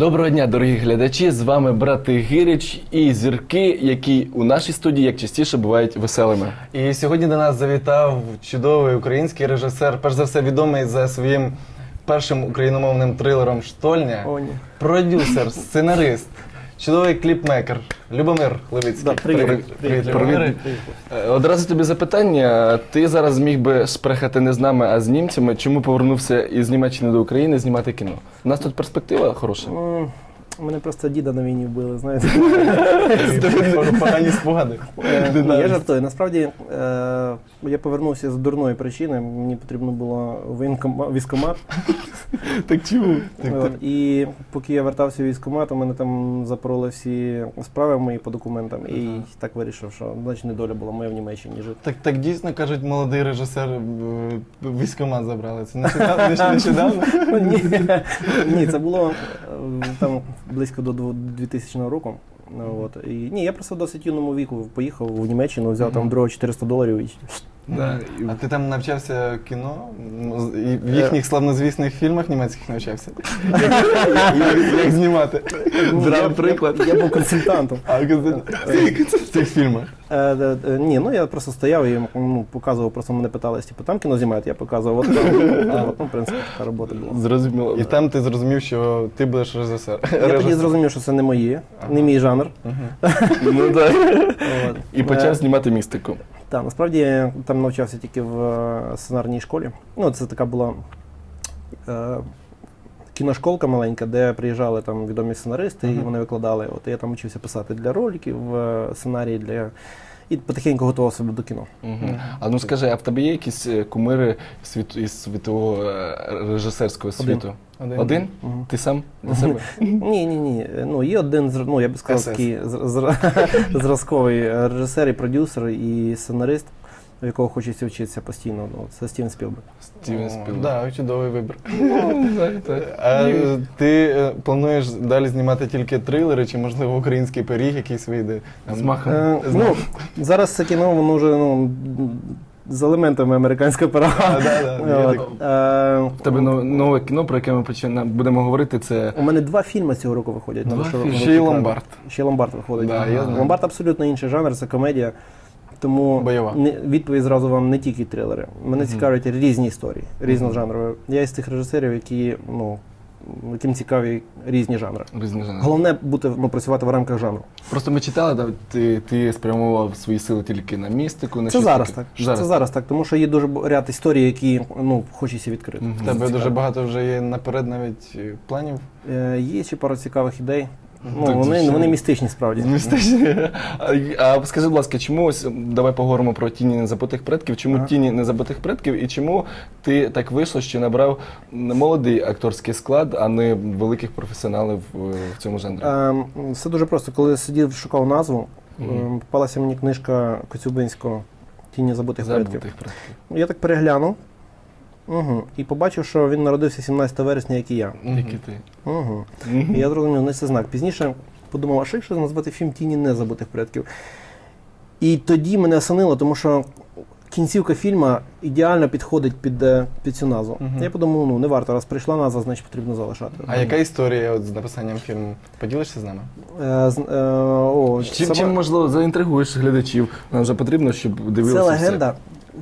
Доброго дня, дорогі глядачі! З вами брати Гирич і зірки, які у нашій студії як частіше бувають веселими. І сьогодні до нас завітав чудовий український режисер, перш за все відомий за своїм першим україномовним трилером Штольня, О, ні. продюсер, сценарист, чудовий кліпмейкер Любомир Левицький. Да, привіт. Привіт, Привіт, Любомире. Е, Одразу тобі запитання. Ти зараз міг би спрехати не з нами, а з німцями. Чому повернувся із Німеччини до України знімати кіно? У нас тут перспектива хороша. Ну, Мене просто діда на війні вбили, знаєте. Погані спогади. Е, Я жартую. Насправді е, я повернувся з дурної причини. Мені потрібно було військкомат. Так чому? І поки я вертався в військкомат, у мене там запороли всі справи мої по документам. І так вирішив, що значить недоля була моя в Німеччині жити. Так, так дійсно кажуть, молодий режисер е, військомат забрали. Це нещодавно? нещ- нещодавно? Ну, Ні, це було там близько до дво- 2000 року. От. І, ні, я просто в досить юному віку поїхав в Німеччину, взяв там друга 400 доларів і Да. А ти там навчався кіно? Ну, І в їхніх славнозвісних фільмах німецьких навчався? Як- знімати? Браво, я, приклад. Я, був консультантом. А в цих фільмах. Е, е, е, ні, ну я просто стояв і ну, показував, просто мене питали, типу, там кіно знімають, я показував, от там. Ну, в принципі, така робота була. Зрозуміло. І там ти зрозумів, що ти будеш режисер. Я тоді зрозумів, що це не моє, не мій жанр. Ну, так. І Е, почав знімати містику. Так, насправді я там навчався тільки в е, сценарній школі. Ну, це така була е, кіношколка маленька, де приїжджали там відомі сценаристи, і вони викладали. От я там вчився писати для роликів, е, сценарії для. І потихеньку готував себе до кіно. Угу. А ну скажи, а в тебе є якісь е, кумири світу із світового е, режисерського світу? Один. Один? Мгм. Ти сам для себе? Ні, ні, ні. Ну, є один ну, я б сказав, такий зр- зр- зразковий е, режисер, і продюсер, і сценарист, в якого хочеться вчитися постійно. Ну, це Стівен Спілберг. Стівен Спілберг. Да, чудовий вибір. Так, так. А е, ти е, плануєш далі знімати тільки трилери, чи можливо український пиріг якийсь вийде? З махом. Е, ну, зараз це кіно, воно вже ну, з елементами американського пирога. так. е, В тебе но- нове кіно, про яке ми почина- будемо говорити, це У мене два фільми цього року виходять. Фільми? Ще й Ломбард. Ще й Ломбард виходить. Да, я знаю. Ломбард абсолютно інший жанр, це комедія. Тому Бойова. не, відповідь зразу вам не тільки трилери. Мене Мгм. цікавлять різні історії, різножанрові. Я із тих режисерів, які ну, яким цікаві різні жанри. різні жанри. Головне бути ну, працювати в рамках жанру. Просто ми читали, да, ти, ти спрямував свої сили тільки на містику, на Це зараз таке. так. Це зараз так, тому що є дуже ряд історій, які ну, хочеться відкрити. Мгм. В тебе дуже багато вже є наперед навіть е, планів. Е, є ще пару цікавих ідей. Ну, Так, вони, звичайно. вони містичні справді. Містичні. А, а скажи, будь ласка, чому ось давай поговоримо про тіні незабутих предків? Чому Ага. тіні незабутих предків і чому ти так вийшло, що набрав молодий акторський склад, а не великих професіоналів е, в цьому жанрі? Ем, Все дуже просто. Коли сидів, шукав назву, ем, попалася мені книжка Коцюбинського Тіні забутих предків. Забутих предків. Я так переглянув угу, і побачив, що він народився 17 вересня, як і я. Тільки ти. Угу. І я зрозумів, не це знак. Пізніше подумав, а що якщо назвати фільм Тіні незабутих предків? І тоді мене осенило, тому що кінцівка фільму ідеально підходить під, е, під цю назву. Мгм. Я подумав, ну не варто, раз прийшла назва, значить потрібно залишати. А яка історія от з написанням фільму? Поділишся з нами? Е, з- е, о, Чим, сама- чим можливо заінтригуєш глядачів? Нам вже потрібно, щоб Це дивилися. легенда.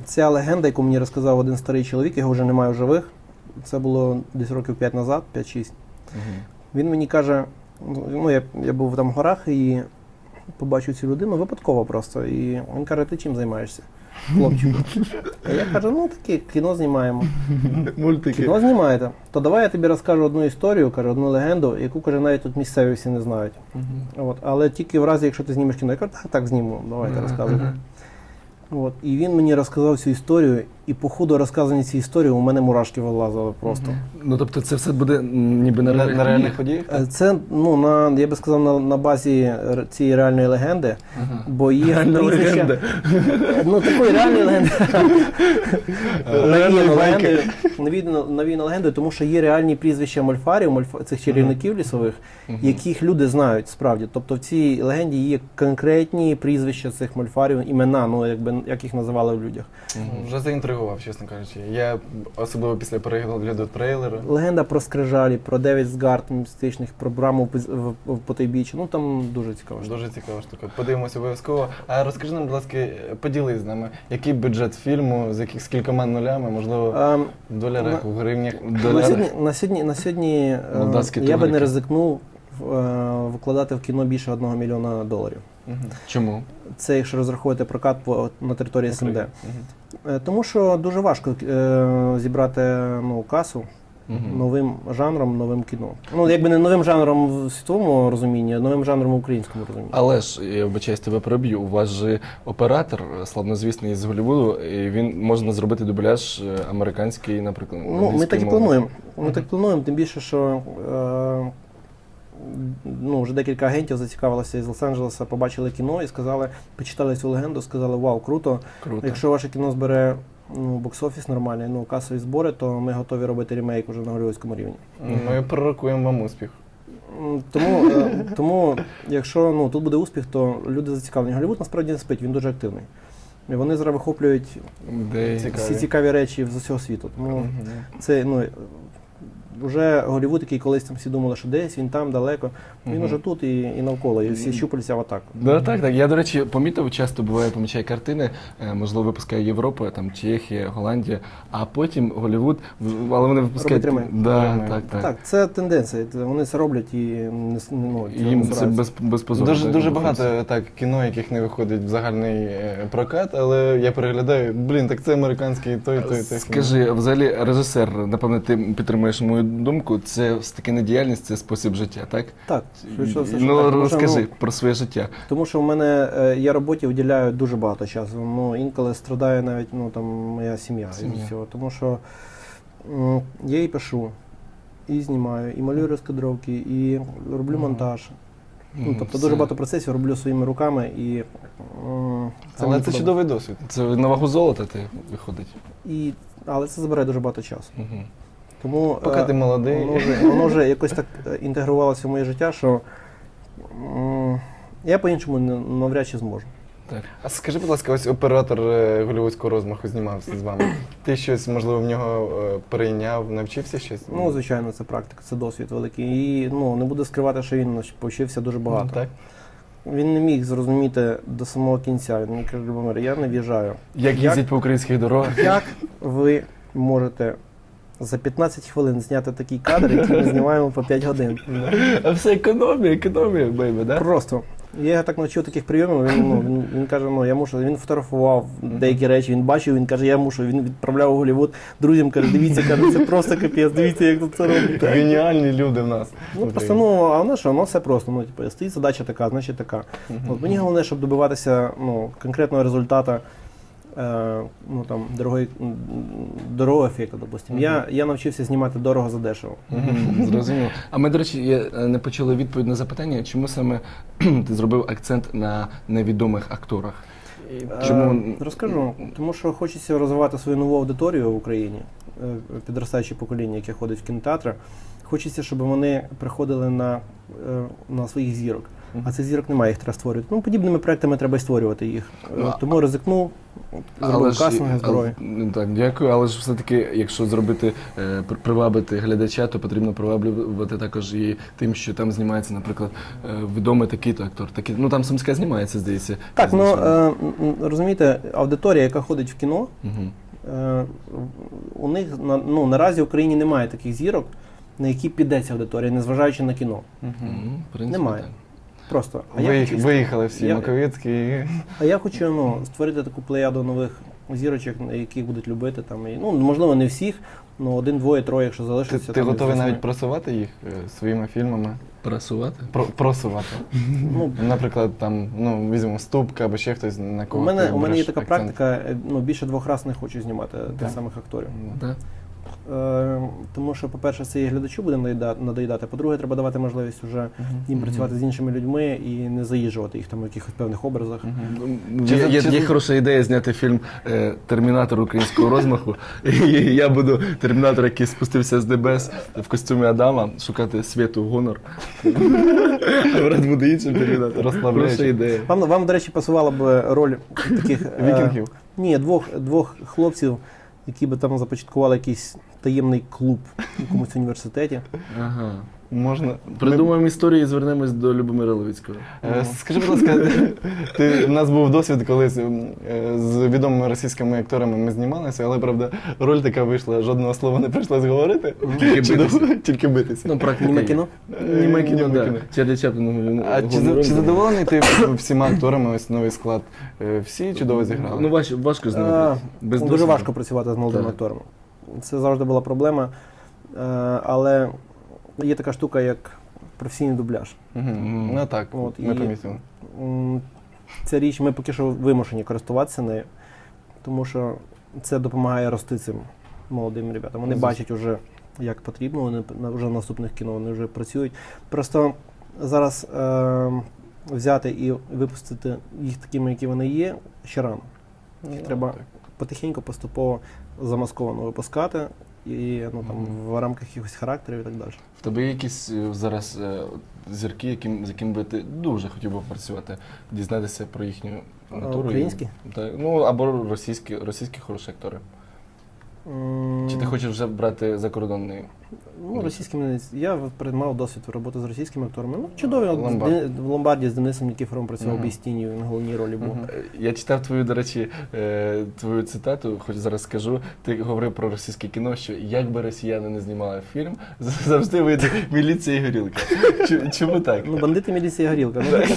Ця легенда, яку мені розказав один старий чоловік, його вже немає в живих. Це було десь років 5 назад, 5-6. Мгм. Він мені каже: ну, я, я був там в горах і побачив цю людину випадково просто. І він каже, ти чим займаєшся? Хлопчик. А я кажу, ну таке, кіно знімаємо. Мультики. Кіно знімаєте. То давай я тобі розкажу одну історію, каже, одну легенду, яку каже, навіть тут місцеві всі не знають. От, але тільки в разі, якщо ти знімеш кіно, я кажу, так, так зніму, давайте розказуй. От, і він мені розказав цю історію, і по ходу розказання цієї історії у мене мурашки вилазили просто. Ну тобто це все буде ніби на На, реальних на реальних подіях? Е, Це, ну, на, я би сказав, на, на базі цієї реальної легенди, Ага. бо є Реальна прізвища- легенда. Ну, такої реальної легенди. Навіяно- навіяно легендою, тому що є реальні прізвища мольфарів, мольф- цих чарівників лісових, яких люди знають справді. Тобто в цій легенді є конкретні прізвища цих мольфарів, імена, ну якби як їх називали в людях. Вже заінтригував, чесно кажучи. Я особливо після перегляду трейлера. Легенда про скрижалі, про Девід Згард містичних, про браму в, потайбіччі. Ну там дуже цікаво. Дуже цікава штука. Подивимося обов'язково. А розкажи нам, будь ласка, поділись з нами, який бюджет фільму, з яких з кількома нулями, можливо, Ем, в доларах, в гривнях. На сьогодні, на сьогодні, на сьогодні е, я би не ризикнув е, вкладати в кіно більше одного мільйона доларів. Чому? Це якщо розраховувати прокат на території СНД. Е, Тому що дуже важко е, зібрати ну, касу Мгм. новим жанром, новим кіно. Ну, якби не новим жанром в світовому розумінні, а новим жанром в українському розумінні. Але ж я вибачаюсь, тебе переб'ю. У вас же оператор е, славнозвісний з Голлівуду, і він можна зробити дубляж американський, наприклад. Ну, ми так і плануємо. Ми так плануємо, тим більше, що е, ну, вже декілька агентів зацікавилися із Лос-Анджелеса, побачили кіно і сказали, почитали цю легенду, сказали, вау, круто. Круто. Якщо ваше кіно збере ну, бокс-офіс нормальний, ну, касові збори, то ми готові робити ремейк уже на голівудському рівні. Ми пророкуємо вам успіх. Тому, е, тому якщо ну, тут буде успіх, то люди зацікавлені. Голівуд насправді не спить, він дуже активний. І вони зараз вихоплюють Де... Всі цікаві речі з усього світу. Тому Мгм. це ну, вже Голівуд, який колись там всі думали, що десь він там далеко. Він уже тут і, і навколо, і всі щупалися в атаку. Да, так, так. Я, до речі, помітив, часто буває, помічаю картини, е, можливо, випускає Європа, там Чехія, Голландія, а потім Голлівуд, в- але вони випускають. ремейк. Да, так, так. Так, це тенденція. Вони це роблять і не, ну, І Їм це без, без позору. Дуже, так, дуже багато так кіно, яких не виходить в загальний е, прокат, але я переглядаю, блін, так це американський той, той, той. Скажи, взагалі, режисер, напевно, ти підтримуєш мою думку, це все-таки не діяльність, це спосіб життя, так? Так, за все, що ну, так. Тому що, розкажи ну, про своє життя. Тому що в мене е, я роботі виділяю дуже багато часу. Ну, інколи страдає навіть ну, там, моя сім'я. Сім'я. І всього. Тому що я і пишу, і знімаю, і малюю розкадровки, і роблю Мгм. монтаж. Ну, тобто це- дуже багато процесів роблю своїми руками і м, Але це чудовий досвід. Це на вагу золота ти виходить. І, але це забирає дуже багато часу. Угу. Тому Поки е, ти молодий. Воно вже, воно вже якось так е, інтегрувалося в моє життя, що я по-іншому не- навряд чи зможу. Так. А скажи, будь ласка, ось оператор е, голівудського розмаху знімався з вами. Ти щось, можливо, в нього перейняв, навчився щось? Ну, звичайно, це практика, це досвід великий. І ну, не буду скривати, що він повчився дуже багато. Ну, Так. Він не міг зрозуміти до самого кінця. Він мені каже, Любомир, я не в'їжджаю. Як? їздять по українських дорогах? Як ви можете за 15 хвилин зняти такий кадр, який ми знімаємо по 5 годин? А все економія, економія, бейбі, да? Просто. Я так навчив таких прийомів. Він, ну, він, він каже, ну я мушу. Він фотографував деякі речі, він бачив, він каже, я мушу. Він відправляв у Голлівуд. Друзям каже, дивіться, каже, це просто капець, дивіться, як тут це робить. Геніальні люди в нас. Ну просто ну, а воно що, воно все просто. Ну, типу, стоїть задача така, значить така. От мені головне, щоб добиватися ну, конкретного результату. Е, ну там дорогої дорогого ефекту, допустим. Я, я навчився знімати дорого за дешево. Мгм, Зрозуміло. А ми, до речі, є- е, не почули відповідь на запитання, чому саме ти зробив акцент на невідомих акторах? Чому Е, розкажу? Тому що хочеться розвивати свою нову аудиторію в Україні, підростаюче покоління, яке ходить в кінотеатри. Хочеться, щоб вони приходили на, на своїх зірок. А цих зірок немає, їх треба створювати. Ну, подібними проектами треба створювати їх. Ну, Тому ризикнув, зробив кастинги але- ну, так, дякую. Але ж все-таки, якщо зробити е, пр- привабити глядача, то потрібно приваблювати також і тим, що там знімається, наприклад, е, відомий такий-то актор. Такий, ну там Сумська знімається, здається. Так, ну звичайно. е, м, розумієте, аудиторія, яка ходить в кіно, Мгм. е, у них на- ну, наразі в Україні немає таких зірок, на які піде ця аудиторія, незважаючи на кіно. Мгм, в принципі, Немає. так. Просто. А я хочу- Виїхали всі Я- Маковецький. А я хочу ну, створити таку плеяду нових зірочок, яких будуть любити там. І, ну, можливо, не всіх, але один, двоє, троє, якщо залишиться. ти там, готовий навіть просувати їх е, своїми фільмами? Просувати? Про, просувати. Ну, Наприклад, там, ну, візьмемо ступка або ще хтось на кого. у мене, ти у мене є береш така акцент. практика, е, ну, більше двох разів не хочу знімати тих самих акторів. Да? Е, тому що, по-перше, це і глядачу буде надоїдати. По-друге, треба давати можливість вже їм працювати з іншими людьми і не заїжджувати їх там в якихось певних образах. Ну, Чи Є, є, чи є хороша ідея зняти фільм е, Термінатор українського розмаху. І я буду термінатор, який спустився з небес в костюмі Адама, шукати світу гонор. Брат буде іншим термінатором. Розслабляючи. Хороша ідея. Вам, вам, до речі, пасувала б роль таких е, Вікінгів. Ні, двох, двох хлопців, які би там започаткували якийсь таємний клуб в якомусь університеті. Ага. Можна. Придумаємо історію і звернемось до Любомира Левицького. Е, Скажи, будь ласка, ти, у нас був досвід колись м, е, з відомими російськими акторами ми знімалися, але правда роль така вийшла, жодного слова не прийшлось говорити. Тільки Чудово, битися. Тільки битися. Ну, практика Німе є. кіно? Німе кіно, Німе да. кіно. Чарлі Чаплін. А чи, за- чи задоволений ти всіма акторами ось новий склад? Е, Всі чудово зіграли? Ну, важ, важко з ними. Е, працювати. Без Дуже досвіду. важко працювати з молодими Так. акторами. Це завжди була проблема. Е, Але є така штука, як професійний дубляж. Мгм. Ну так, От, ми помітили. Ця річ ми поки що вимушені користуватися нею, тому що це допомагає рости цим молодим ребятам. Вони Звісно. бачать вже, як потрібно, вони вже в наступних кіно вони вже працюють. Просто зараз е, взяти і випустити їх такими, які вони є, ще рано. Їх Ну, треба потихеньку, поступово замасковано випускати і ну, там, в рамках якихось характерів і так далі. В тебе є якісь е, зараз е, зірки, яким, з яким би ти дуже хотів би працювати, дізнатися про їхню натуру? і- українські? Так, ну або російські, російські хороші актори. М, Чи ти хочеш вже брати закордонний? Ну, російськими я приймав досвід роботи з російськими акторами. Ну, чудові. Ломбард. Дени- В Ломбарді з Денисом Нікіфором працював Мгм. бій Бістінію, на головній ролі був. Е, Я читав твою, до речі, е, твою цитату, хоч зараз скажу. Ти говорив про російське кіно, що як би росіяни не знімали фільм, завжди вийде міліція і горілка. Чу- Чому так? Ну, бандити, міліція, і горілка. Ну, так,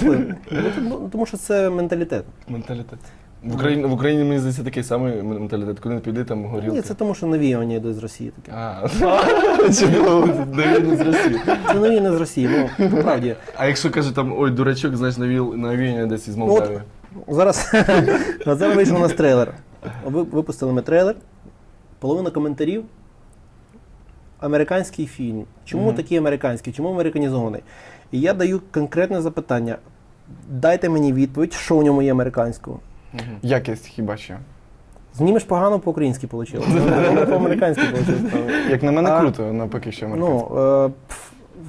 ну, тому- тому що це менталітет. Менталітет. В Україні, в Україні мені здається такий самий менталітет. Куди не піди, там горілка. Ні, це тому, що навіювання йдуть з Росії таке. А, чудово, навіть з Росії. Це навіяне з Росії, ну, правді. А якщо каже там, ой, дурачок, знаєш, навіяння десь із Молдавії. Зараз, от зараз вийшов у нас трейлер. Ви- Випустили ми трейлер. Половина коментарів. Американський фільм. Чому такий американський? Чому американізований? І я даю конкретне запитання. Дайте мені відповідь, що в ньому є американського. Якість хіба що. Знімеш погано по-українськи вийшло. По-американськи вийшло. Як на мене А- круто, навпаки, що американське. Ну, е,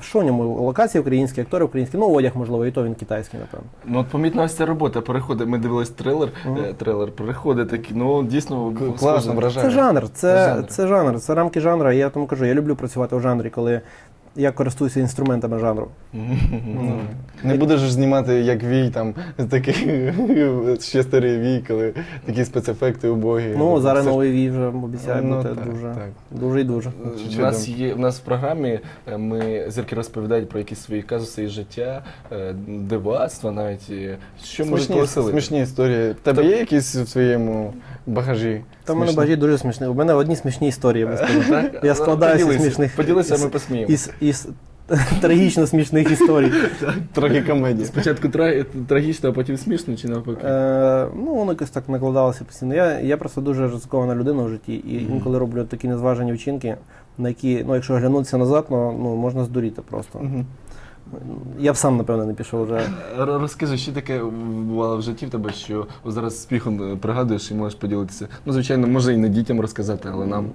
що в ньому? Локації українські, актори українські, ну одяг, можливо, і то він китайський, напевно. Ну от помітна ось ця робота. Переходить. Ми дивились трейлер, Мгм. е, трейлер переходить такий, ну дійсно схоже. Класно вражає. Це жанр, це, жанр. це жанр, це рамки жанру. Я тому кажу, я люблю працювати в жанрі, коли я користуюся інструментами жанру. Ну, Не будеш ж знімати як вій, там такий ще старий вій, коли такі спецефекти убогі. Ну, зараз Все ж- новий вій вже обіцяє Ну, бути так, дуже, так. дуже і дуже. У нас є у нас в програмі. е, Ми зірки розповідають про якісь свої казуси із життя, е, дивацтва навіть. і Що може Смішні, повеселити? смішні історії. В тебе є якісь в своєму багажі? Там у мене багажі дуже смішні. У мене одні смішні історії, я сказав. Так? Я складаюся з Поділися, смішних. Поділися, із- ми посміємо. Із, із трагічно смішних історій. Трохи комедії. Спочатку тра- трагічно, а потім смішно чи навпаки? Е, ну, воно якось так накладалося постійно. Я, я просто дуже ризикована людина в житті, і інколи роблю такі незважені вчинки, на які, ну, якщо оглянутися назад, ну, ну можна здуріти просто. Мгм. Я б сам, напевно, не пішов вже. Розкажи, що таке бувало в житті в тебе, що зараз з піхом е, пригадуєш і можеш поділитися. Ну, звичайно, може і не дітям розказати, але нам.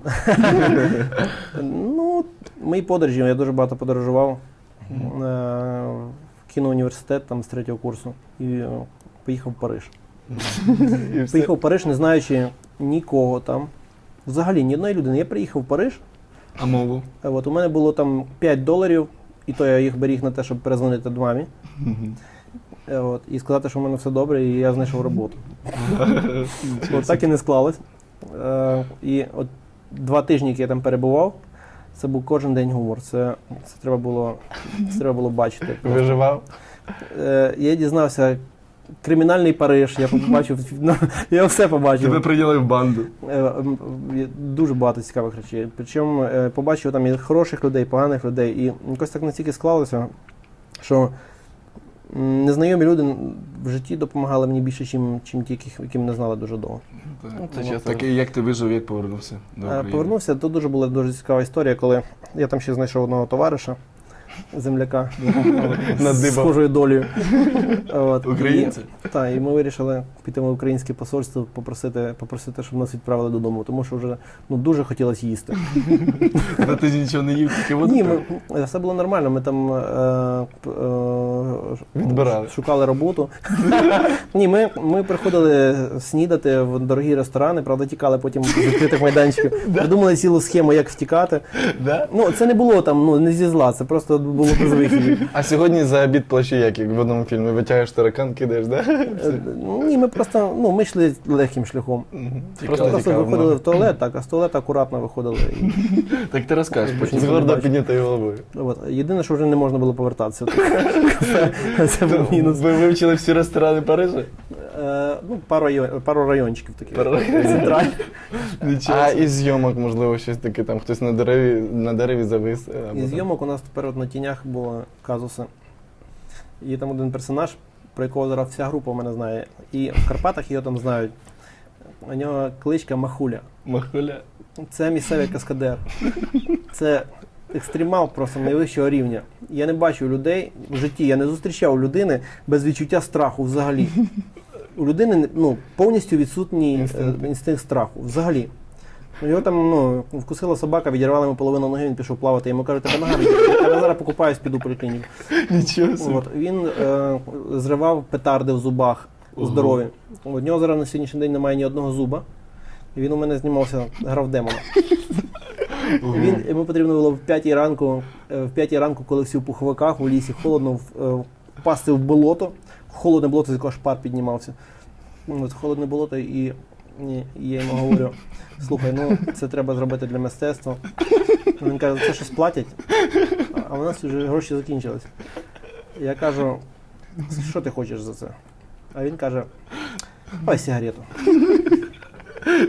Ну, мої подорожі, я дуже багато подорожував. Е, в кіноуніверситет там з третього курсу і е, поїхав в Париж. Поїхав в Париж, не знаючи нікого там. Взагалі ні одної людини. Я приїхав в Париж. А мову? Е, От, у мене було там 5 доларів, і то я їх беріг на те, щоб перезвонити до мамі. Е, От, і сказати, що в мене все добре, і я знайшов роботу. От так і не склалось. Е, і от два тижні, які я там перебував, це був кожен день гумор. Це, це, треба, було, це треба було бачити. Виживав. Е, я дізнався. Кримінальний Париж, я побачив, ну, я все побачив. Тебе прийняли в банду. Е, Дуже багато цікавих речей. Причому е, побачив там і хороших людей, і поганих людей. І якось так настільки склалося, що м, незнайомі люди в житті допомагали мені більше, чим, чим ті, яких, яким не знали дуже довго. Так. Ну, це чесно. Такий, як ти вижив, як повернувся до Е, Повернувся, то дуже була дуже цікава історія, коли я там ще знайшов одного товариша, земляка з схожою долею. От, Українці? Так, і ми вирішили піти в українське посольство, попросити, попросити, щоб нас відправили додому, тому що вже ну, дуже хотілося їсти. Та ти нічого не їв, тільки воду Ні, ми, все було нормально. Ми там е, е, шукали роботу. Ні, ми, ми приходили снідати в дорогі ресторани, правда, тікали потім з відкритих майданчиків. Придумали цілу схему, як втікати. Ну, це не було там, ну не зі зла, це просто було без вихідів. А сьогодні за обід плачу як, як в одному фільмі. Витягаєш таракан, кидаєш, да? Е, Ні, ми просто ну, ми йшли легким шляхом. Просто, Просто виходили в туалет, так, а з туалету акуратно виходили. Так ти розкажеш потім. З гордо піднятою головою. от. Єдине, що вже не можна було повертатися. Це, це був мінус. Ви вивчили всі ресторани Парижа? Е, ну, пару, район- пару райончиків таких. Пару райончиків. Центральних. Нічого. А із зйомок, можливо, щось таке, там хтось на дереві, на дереві завис. е, або І там. зйомок у нас тепер от на тінях було казуси. Є там один персонаж, про якого зараз вся група мене знає. І в Карпатах його там знають. У нього кличка Махуля. Махуля. Це місцевий каскадер. Це екстремал просто найвищого рівня. Я не бачу людей в житті, я не зустрічав людини без відчуття страху взагалі. У людини ну, повністю відсутній е, Інстинкт. інстинкт страху. Взагалі. Ну, Його там ну, вкусила собака, відірвала йому половину ноги, він пішов плавати. Йому кажуть, тебе нога відірвала. Я зараз покупаюсь, піду поліклініку. Нічого собі. От, він е, зривав петарди в зубах здорові. У нього зараз на сьогоднішній день немає ні одного зуба. І він у мене знімався, грав демона. Він, йому потрібно було в 5 ранку, е, в 5 ранку, коли всі в пуховиках у лісі холодно, в- е, впасти в болото. Холодне болото, з якого шпар піднімався. Ну, От холодне болото, і, і, я йому говорю: слухай, ну це треба зробити для мистецтва. Він каже, це щось платять, а в нас вже гроші закінчились. Я кажу, що ти хочеш за це? А він каже, ой, сигарету.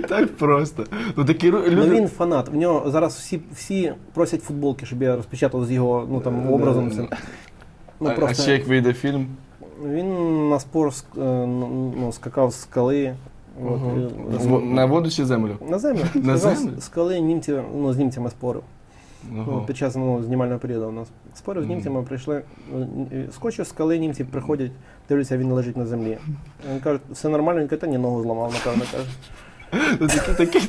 Так просто. Ну такі ру- Ну він фанат. В нього зараз всі, всі просять футболки, щоб я розпечатав з його ну, там, образом. Ну, а, а ще як вийде фільм. Він на спор е, ну, скакав з скали. От, і- На воду чи землю? на землю. На Скакав землю? з скали німці, ну, з німцями спорив. Ну, Ого. під час ну, знімального періоду у нас. Спорив з Мгм. німцями, прийшли, е, скочив з скали, німці приходять, дивляться, він лежить на землі. Він каже, все нормально, він каже, та ні, ногу зламав, напевно, каже. Ну, такі,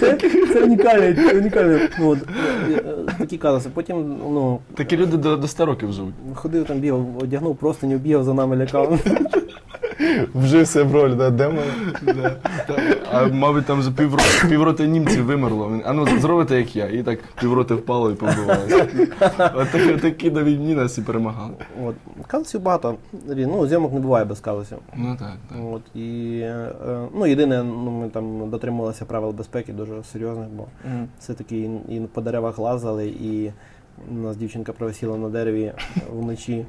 Це, це унікальне, це унікальне. Ну, от, е, е, такі казуси. Потім ну, такі люди до, до 100 років живуть. ходив там, бігав, одягнув просто не бігав за нами, лякав. Вжився в роль, да, демона. Да. А мабуть, там вже півроти, півроти німців вимерло. Він, А ну зробите як я. І так півроти впало і побивалося. От такі, такі на війні нас і перемагали. От. Казусів багато. Ну, зйомок не буває без казусів. Ну так, так. От, і, е, ну, єдине, ну, ми там дотримувалися правил безпеки дуже серйозних, бо все-таки і, і по деревах лазали, і у нас дівчинка провисіла на дереві вночі.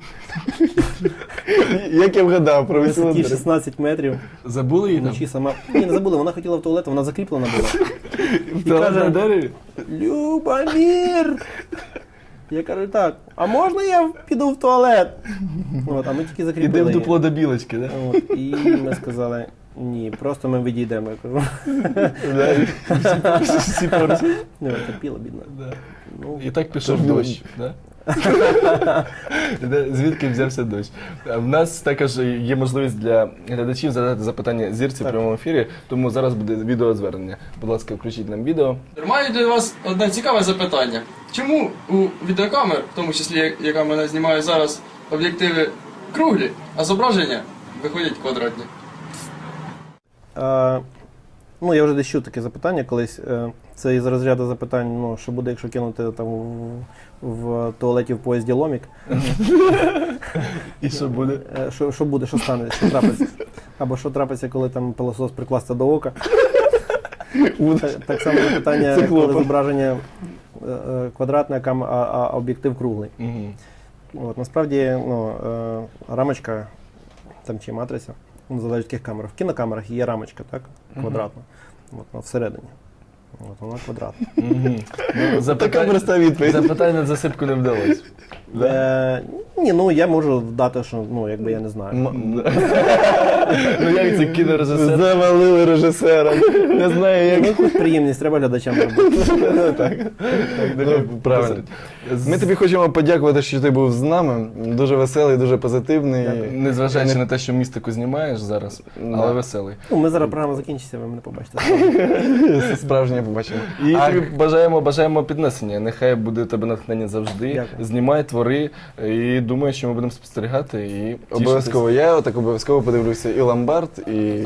Як я вгадав, На висоті дерево. 16 метрів. Забули її там? Вночі сама. Ні, не забули, вона хотіла в туалет, вона закріплена була. В туалет на дереві? Любомір! Я кажу, так, а можна я піду в туалет? От, а ми тільки Іде закріпили. в її. дупло до білочки, да? От, і ми сказали, ні, просто ми відійдемо. Я кажу, Всі- порці. не терпіла, бідна. Ну, І так пішов дощ, да? Звідки взявся дощ? А В нас також є можливість для глядачів задати запитання зірці в прямому ефірі, тому зараз буде відеозвернення. Будь ласка, включіть нам відео. Маю до вас одне цікаве запитання. Чому у відеокамер, в тому числі яка мене знімає зараз, об'єктиви круглі, а зображення виходять квадратні? Ну, я вже десь чув таке запитання колись. Е, Це із розряду запитань, ну, що буде, якщо кинути там в, в туалеті в поїзді ломік. І що буде? Е, Що, що буде, що стане, що трапиться? Або що трапиться, коли там пилосос прикласти до ока. Так, так само питання, Циклопа. коли зображення е, квадратне, а, об'єктив круглий. Угу. От, насправді, ну, рамочка там чи матриця, ну, залежить від яких камер. В кінокамерах є рамочка, так? Квадратна. От, вона всередині. От, вона квадратна. Угу. Така проста відповідь. Запитання на засипку не вдалося. Е, ні, ну я можу дати, що ну, якби я не знаю. М- Ну як це кінорежисер? Завалили режисера. Не знаю, як. Ну, хоч приємність треба глядачам робити. Так, ну, правильно. Ми тобі хочемо подякувати, що ти був з нами. Дуже веселий, дуже позитивний. Незважаючи на те, що містику знімаєш зараз, але веселий. Ну, ми зараз програма закінчиться, ви мене побачите. Справжнє побачимо. І А тобі бажаємо, бажаємо піднесення. Нехай буде у тебе натхнення завжди. Дякую. Знімай, твори і думаю, що ми будемо спостерігати і. Обов'язково я отак обов'язково подивлюся і ломбард, і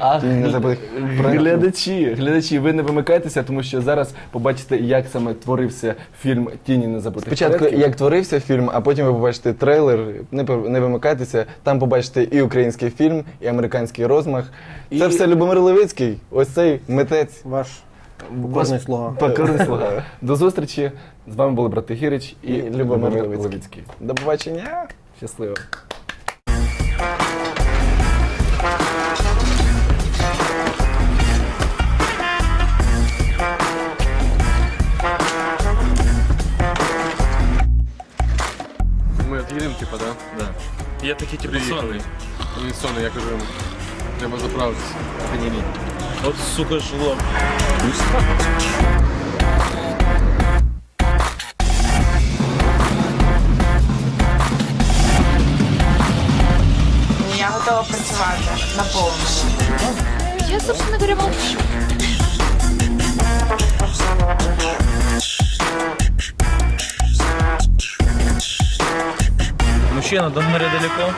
Ах, «Тінь незабутих і- предків». глядачі, глядачі, ви не вимикайтеся, тому що зараз побачите, як саме творився фільм Тіні незабутих Спочатку предків. як творився фільм, а потім ви побачите трейлер. Не пов- не вимикайтеся. Там побачите і український фільм, і американський розмах. Це І- все Любомир Левицький. Ось цей митець. Ваш Ваш покорний слуга. покорний слуга. До зустрічі. З вами були брати Гірич і, І Любомир Любомир Левицький. Левицький. До побачення. Щасливо. типа, да? Да. Я такий типу Приїхали. сонний. Він сонний, я кажу, йому, треба заправитися. Ні, ні. От сука жлоб. Я готова працювати на повному. Я, собственно говоря, молчу. Мужчина, до моря далеко.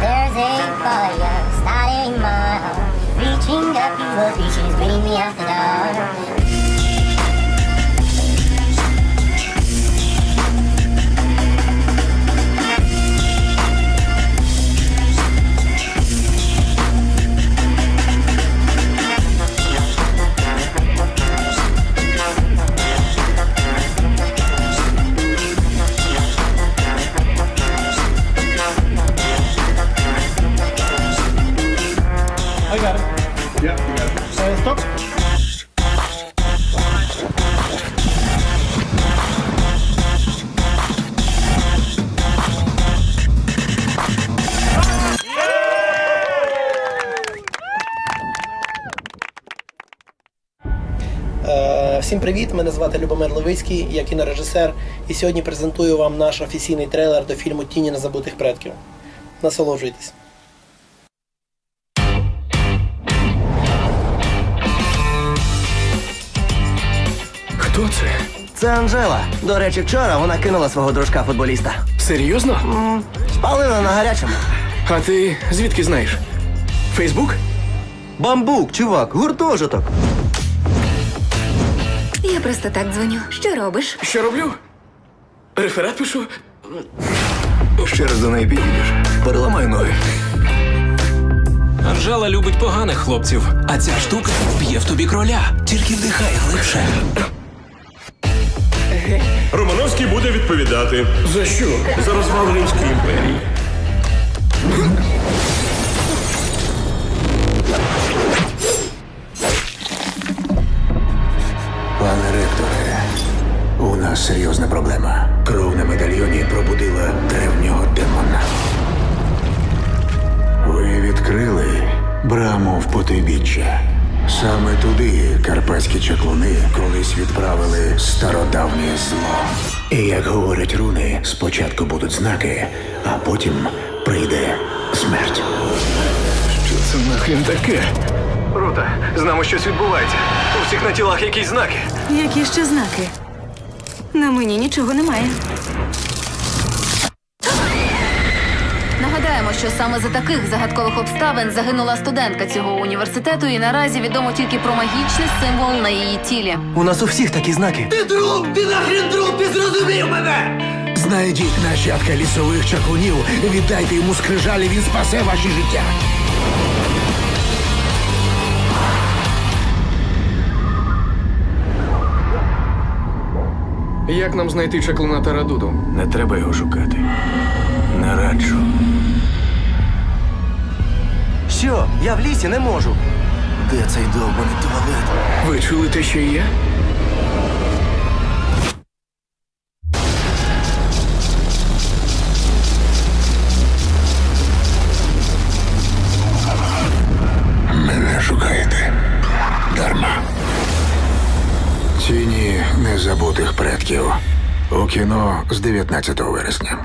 There's a fire starting my heart, reaching up the reaches, bringing me out the Всім привіт! Мене звати Любомир Левицький, я кінорежисер, і сьогодні презентую вам наш офіційний трейлер до фільму Тіні незабутих предків. Насолоджуйтесь. Хто це? Це Анжела. До речі, вчора вона кинула свого дружка футболіста. Серйозно? Спалила на гарячому. А ти звідки знаєш? Фейсбук? Бамбук, чувак, гуртожиток. Я просто так дзвоню. Що робиш? Що роблю? Реферат пишу. Ще раз до неї підійдеш. Переламай ноги. Анжела любить поганих хлопців, а ця штука б'є в тобі кроля. Тільки вдихай глибше. Романовський буде відповідати За що? за розвал Римської імперії. Нас серйозна проблема. Кров на медальйоні пробудила древнього демона. Ви відкрили браму в потойбіччя. Саме туди карпатські чаклуни колись відправили стародавнє зло. І як говорять руни, спочатку будуть знаки, а потім прийде смерть. Що це нахрен таке? Рута, з нами щось відбувається. У всіх на тілах якісь знаки. Які ще знаки? На мені нічого немає. Нагадаємо, що саме за таких загадкових обставин загинула студентка цього університету, і наразі відомо тільки про магічний символ на її тілі. У нас у всіх такі знаки. Ти труп пінах зрозумів мене. Знайдіть нащадка лісових чаклунів, віддайте йому скрижалі, він спасе ваші життя. Як нам знайти чаклуна Тарадуду? Не треба його шукати. Не раджу. Що? Я в лісі не можу. Де цей довбаний туалет? Ви чули те, що є? У кіно з 19 вересня.